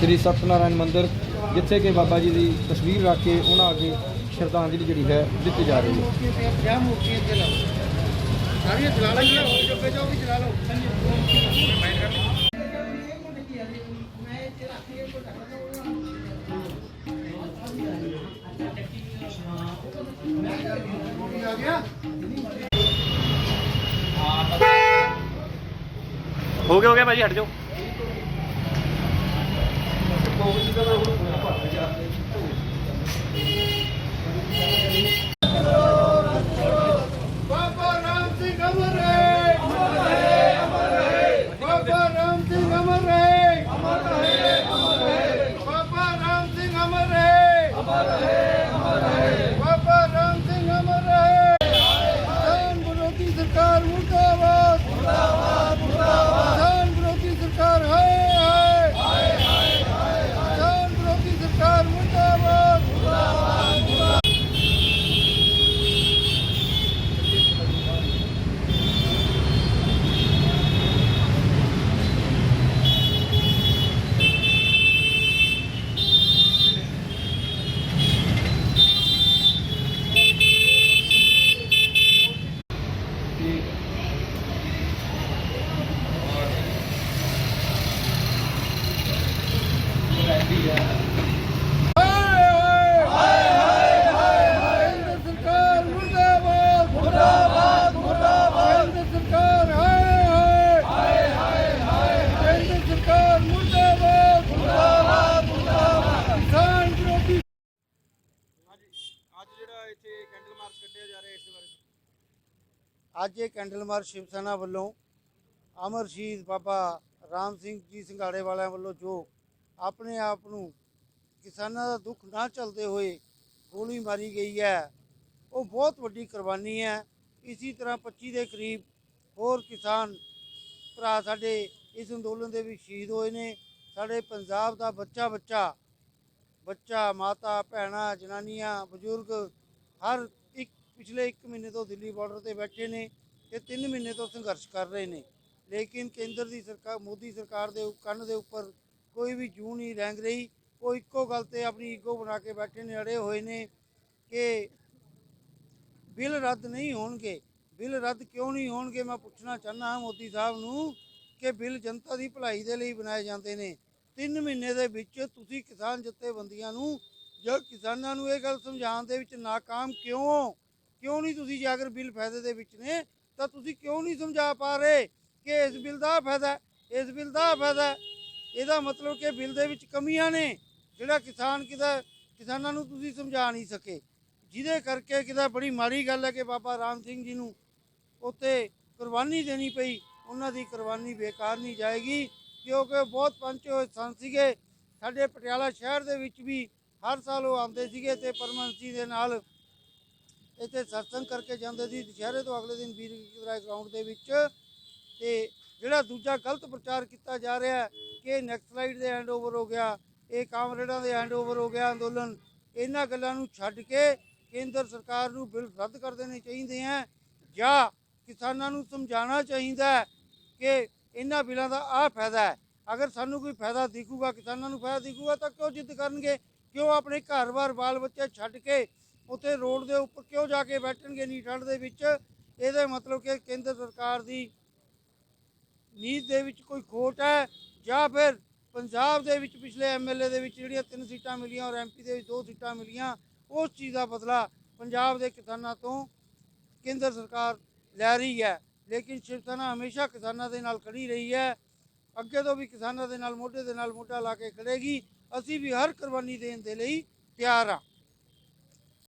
ਸ੍ਰੀ ਸਤਨਾਰਾਇਣ ਮੰਦਿਰ, ਜਿੱਥੇ ਕਿ ਬਾਬਾ ਜੀ ਦੀ ਤਸਵੀਰ ਰੱਖ ਕੇ ਉਹਨਾਂ ਅੱਗੇ ਸ਼ਰਧਾਂਜਲੀ ਜਿਹੜੀ ਹੈ ਦਿੱਤੀ ਜਾ ਰਹੀ ਹੈ। ਕਿਆ ਮੂਰਤੀਆਂ ਇੱਥੇ ਸਾਰੀਆਂ ਚਲਾ ਲਓ ਹੋਰ ਚੁੱਕੇ ਜਾਓ ਵੀ ਚਲਾ ਲਓ। ਹੋ ਗਿਆ ਹੋ ਗਿਆ ਭਾਜੀ ਹਟ ਜਾਓ ਬਾਬਾ ਰਾਮ ਸਿੰਘ ਅਮਰ ਰਹੇ ਅਮਰ ਰਹੇ ਅਮਰ ਰਹੇ ਬਾਬਾ ਰਾਮ ਸਿੰਘ ਅਮਰ ਰਹੇ ਅਮਰ ਰਹੇ ਅਮਰ ਰਹੇ ਬਾਬਾ ਰਾਮ ਸਿੰਘ ਅਮਰ ਰਹੇ ਅਮਰ ਰਹੇ ਅਮਰ ਰਹੇ ਬਾਬਾ ਰਾਮ ਸਿੰਘ ਅਮਰ ਰਹੇ ਕਿਸਾਨ ਵਿਰੋਧੀ ਸਰਕਾਰ ਮੁਰਦਾਬਾਦ ਮੁਰਦਾਬਾਦ ਮੁਰਦਾਬਾਦ ਕਿਸਾਨ ਵਿਰੋਧੀ ਸਰਕਾਰ ਹਾਏ ਹਾਏ ਹਾਏ ਹਾਏ ਕਿਸਾਨ ਵਿਰੋਧੀ ਸਰਕਾਰ ਮੁਰਦਾਬਾਦ ਕੇਂਦਰ ਸਰਕਾਰ ਮੁਰਦਾਬਾਦ ਮੁਰਦਾਬਾਦ ਮੁਰਦਾਬਾਦ ਕੇਂਦਰ ਸਰਕਾਰ ਹਾਏ ਹਾਏ ਹਾਏ ਹਾਏ ਕੇਂਦਰ ਸਰਕਾਰ ਮੁਰਦਾਬਾਦ ਮੁਰਦਾਬਾਦ ਮੁਰਦਾਬਾਦ ਕਿਸਾਨ ਵਿਰੋਧੀ ਅੱਜ ਇਹ ਕੈਂਡਲ ਮਾਰਚ ਸ਼ਿਵ ਸੈਨਾ ਵੱਲੋਂ ਅਮਰ ਸ਼ਹੀਦ ਬਾਬਾ ਰਾਮ ਸਿੰਘ ਜੀ ਸਿੰਘਾੜੇ ਵਾਲਿਆਂ ਵੱਲੋਂ ਜੋ ਆਪਣੇ ਆਪ ਨੂੰ ਕਿਸਾਨਾਂ ਦਾ ਦੁੱਖ ਨਾ ਝੱਲਦੇ ਹੋਏ ਗੋਲੀ ਮਾਰੀ ਗਈ ਹੈ। ਉਹ ਬਹੁਤ ਵੱਡੀ ਕੁਰਬਾਨੀ ਹੈ। ਇਸੇ ਤਰ੍ਹਾਂ 25 ਦੇ ਕਰੀਬ ਹੋਰ ਕਿਸਾਨ ਭਰਾ ਸਾਡੇ ਇਸ ਅੰਦੋਲਨ ਦੇ ਵਿੱਚ ਸ਼ਹੀਦ ਹੋਏ ਨੇ। ਸਾਡੇ ਪੰਜਾਬ ਦਾ ਬੱਚਾ ਬੱਚਾ ਬੱਚਾ ਮਾਤਾ, ਭੈਣਾਂ, ਜਨਾਨੀਆਂ, ਬਜ਼ੁਰਗ ਹਰ ਇੱਕ ਪਿਛਲੇ 1 ਮਹੀਨੇ ਤੋਂ ਦਿੱਲੀ ਬਾਰਡਰ ਤੇ ਬੈਠੇ ਨੇ ਤੇ 3 ਮਹੀਨੇ ਤੋਂ ਸੰਘਰਸ਼ ਕਰ ਰਹੇ ਨੇ। ਲੇਕਿਨ ਕੇਂਦਰ ਦੀ ਸਰਕਾਰ, ਮੋਦੀ ਸਰਕਾਰ ਦੇ ਕੰਨ ਦੇ ਉੱਪਰ ਕੋਈ ਵੀ ਜੂ ਨਹੀਂ ਰੰਗ ਰਹੀ। ਉਹ ਇੱਕੋ ਗੱਲ ਤੇ ਆਪਣੀ ਈਗੋ ਬਣਾ ਕੇ ਬੈਠੇ ਨੇ, ਅੜੇ ਹੋਏ ਨੇ ਕਿ ਬਿੱਲ ਰੱਦ ਨਹੀਂ ਹੋਣਗੇ। ਬਿੱਲ ਰੱਦ ਕਿਉਂ ਨਹੀਂ ਹੋਣਗੇ? ਮੈਂ ਪੁੱਛਣਾ ਚਾਹੁੰਦਾ ਹਾਂ ਮੋਦੀ ਸਾਹਿਬ ਨੂੰ ਕਿ ਬਿੱਲ ਜਨਤਾ ਦੀ ਭਲਾਈ ਦੇ ਲਈ ਬਣਾਏ ਜਾਂਦੇ ਨੇ। 3 ਮਹੀਨੇ ਦੇ ਵਿੱਚ ਤੁਸੀਂ ਕਿਸਾਨ ਜਥੇਬੰਦੀਆਂ ਨੂੰ ਜਾਂ ਕਿਸਾਨਾਂ ਨੂੰ ਇਹ ਗੱਲ ਸਮਝਾਉਣ ਦੇ ਵਿੱਚ ਨਾਕਾਮ ਕਿਉਂ? ਕਿਉਂ ਨਹੀਂ ਤੁਸੀਂ ਜੇ ਅਗਰ ਬਿੱਲ ਫਾਇਦੇ ਦੇ ਵਿੱਚ ਨੇ? ਤਾਂ ਤੁਸੀਂ ਕਿਉਂ ਨਹੀਂ ਸਮਝਾ ਪਾ ਰਹੇ ਕਿ ਇਸ ਬਿੱਲ ਦਾ ਆਹ ਫਾਇਦਾ ਇਸ ਬਿੱਲ ਦਾ ਫਾਇਦਾ ਇਹਦਾ ਮਤਲਬ ਕਿ ਬਿੱਲ ਦੇ ਵਿੱਚ ਕਮੀਆਂ ਨੇ, ਜਿਹੜਾ ਕਿਸਾਨ ਕਿਦਾ, ਕਿਸਾਨਾਂ ਨੂੰ ਤੁਸੀਂ ਸਮਝਾ ਨਹੀਂ ਸਕੇ। ਜਿਹਦੇ ਕਰਕੇ ਕਿਦਾ ਬੜੀ ਮਾੜੀ ਗੱਲ ਹੈ ਕਿ ਬਾਬਾ ਰਾਮ ਸਿੰਘ ਜੀ ਨੂੰ ਉੱਤੇ ਕੁਰਬਾਨੀ ਦੇਣੀ ਪਈ, ਉਹਨਾਂ ਦੀ ਕੁਰਬਾਨੀ ਬੇਕਾਰ ਨਹੀਂ ਜਾਏਗੀ, ਕਿਉਂਕਿ ਬਹੁਤ ਪੰਚ ਹੋਏ ਸੰਤ ਸੀਗੇ। ਸਾਡੇ ਪਟਿਆਲਾ ਸ਼ਹਿਰ ਦੇ ਵਿੱਚ ਵੀ ਹਰ ਸਾਲ ਉਹ ਆਉਂਦੇ ਸੀਗੇ ਤੇ ਪਰਮੰਸੀ ਦੇ ਨਾਲ ਇੱਥੇ ਸਤਸੰਗ ਕਰਕੇ ਜਾਂਦੇ ਸੀ। ਦੁਸ਼ਹਿਰੇ ਤੋਂ ਅਗਲੇ ਦਿਨ ਵੀਰ ਗਰਾਊਂਡ ਦੇ ਵਿੱਚ ਤੇ ਜਿਹੜਾ ਦੂਜਾ ਗਲਤ ਪ੍ਰਚਾਰ ਕੀਤਾ ਜਾ ਰਿਹਾ ਹੈ ਕਿ ਨੈਕਸਲਾਈਡ ਨਕਸਲਾਈਟ ਦੇ ਹੈਂਡਓਵਰ ਹੋ ਗਿਆ, ਇਹ ਕਾਮਰੇਡਾਂ ਦੇ ਹੈਂਡਓਵਰ ਹੋ ਗਿਆ ਅੰਦੋਲਨ, ਇਹਨਾਂ ਗੱਲਾਂ ਨੂੰ ਛੱਡ ਕੇ ਕੇਂਦਰ ਸਰਕਾਰ ਨੂੰ ਬਿੱਲ ਰੱਦ ਕਰ ਦੇਣੇ ਚਾਹੀਦੇ ਹੈ ਜਾਂ ਕਿਸਾਨਾਂ ਨੂੰ ਸਮਝਾਉਣਾ ਚਾਹੀਦਾ ਹੈ ਕਿ ਇਹਨਾਂ ਬਿੱਲਾਂ ਦਾ ਆਹ ਫਾਇਦਾ ਹੈ। ਅਗਰ ਸਾਨੂੰ ਕੋਈ ਫਾਇਦਾ ਦਿਖੂਗਾ, ਕਿਸਾਨਾਂ ਨੂੰ ਫਾਇਦਾ ਦਿਖੂਗਾ ਤਾਂ ਕਿਉਂ ਜਿੱਦ ਕਰਨਗੇ? ਕਿਉਂ ਆਪਣੇ ਘਰ-ਬਾਰ ਬਾਲ ਬੱਚੇ ਛੱਡ ਕੇ ਉੱਥੇ ਰੋਡ ਦੇ ਉੱਪਰ ਕਿਉਂ ਜਾ ਕੇ ਬੈਠਣਗੇ ਨੀ ਠੰਡ ਦੇ ਵਿੱਚ? ਇਹਦੇ ਮਤਲਬ ਕਿ ਕੇਂਦਰ ਸਰਕਾਰ ਦੀ ਨੀਤ ਦੇ ਵਿੱਚ ਕੋਈ ਖੋਟ ਹੈ ਜਾਂ ਫਿਰ ਪੰਜਾਬ ਦੇ ਵਿੱਚ ਪਿਛਲੇ ਐਮਐਲਏ ਦੇ ਵਿੱਚ ਜਿਹੜੀਆਂ ਤਿੰਨ ਸੀਟਾਂ ਮਿਲੀਆਂ ਔਰ ਐਮਪੀ ਦੇ ਵਿੱਚ ਦੋ ਸੀਟਾਂ ਮਿਲੀਆਂ, ਉਸ ਚੀਜ਼ ਦਾ ਬਦਲਾ ਪੰਜਾਬ ਦੇ ਕਿਸਾਨਾਂ ਤੋਂ ਕੇਂਦਰ ਸਰਕਾਰ ਲੈ ਰਹੀ ਹੈ। ਲੇਕਿਨ ਸ਼ਿਵ ਸੈਨਾ ਹਮੇਸ਼ਾ ਕਿਸਾਨਾਂ ਦੇ ਨਾਲ ਖੜੀ ਰਹੀ ਹੈ। ਅੱਗੇ ਤੋਂ ਵੀ ਕਿਸਾਨਾਂ ਦੇ ਨਾਲ, ਮੋਢੇ ਦੇ ਨਾਲ ਮੋਢਾ ਲਾ ਕੇ ਖੜੇਗੀ। ਅਸੀਂ ਵੀ ਹਰ ਕੁਰਬਾਨੀ ਦੇਣ ਦੇ ਲਈ ਤਿਆਰ ਹਾਂ।